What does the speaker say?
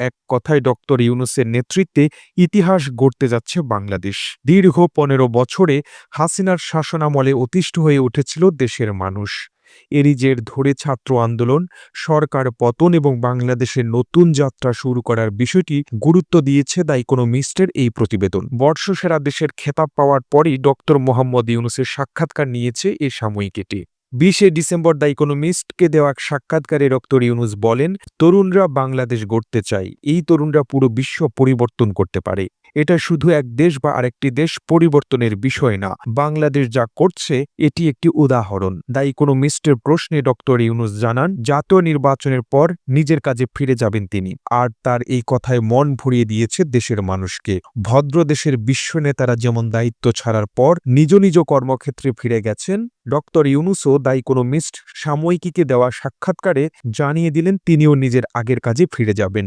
এক কথায় ডক্টর ইউনুসের নেতৃত্বে ইতিহাস গড়তে যাচ্ছে বাংলাদেশ। দীর্ঘ পনেরো বছরে হাসিনার শাসনামলে অতিষ্ঠ হয়ে উঠেছিল দেশের মানুষ। এরিজের ধরে ছাত্র আন্দোলন, সরকার পতন এবং বাংলাদেশের নতুন যাত্রা শুরু করার বিষয়টি গুরুত্ব দিয়েছে দ্য ইকোনমিস্টের এই প্রতিবেদন। বর্ষসেরা দেশের খেতাব পাওয়ার পরই ডক্টর মোহাম্মদ ইউনুসের সাক্ষাৎকার নিয়েছে এ সাময়িকীটি বিশে ডিসেম্বর দ্য ইকোনমিস্টকে দেওয়া এক সাক্ষাৎকারে ডক্টর ইউনুস বলেন, তরুণরা বাংলাদেশ গড়তে চায়। এই তরুণরা পুরো বিশ্ব পরিবর্তন করতে পারে। এটা শুধু এক দেশ বা আরেকটি দেশ পরিবর্তনের বিষয় না। বাংলাদেশ যা করছে, এটি একটি উদাহরণ। দ্য ইকোনমিস্টের প্রশ্নে ডক্টর ইউনুস জানান, জাতীয় নির্বাচনের পর নিজের কাজে ফিরে যাবেন তিনি। আর তার এই কথায় মন ভরিয়ে দিয়েছে দেশের মানুষকে। ভদ্র দেশের বিশ্ব নেতারা যেমন দায়িত্ব ছাড়ার পর, নিজ নিজ কর্মক্ষেত্রে ফিরে গেছেন ডক্টর ইউনুসও তাই কোনো মিস্ট সাময়িকীকে দেওয়া সাক্ষাৎকারে জানিয়ে দিলেন তিনিও নিজের আগের কাজে ফিরে যাবেন।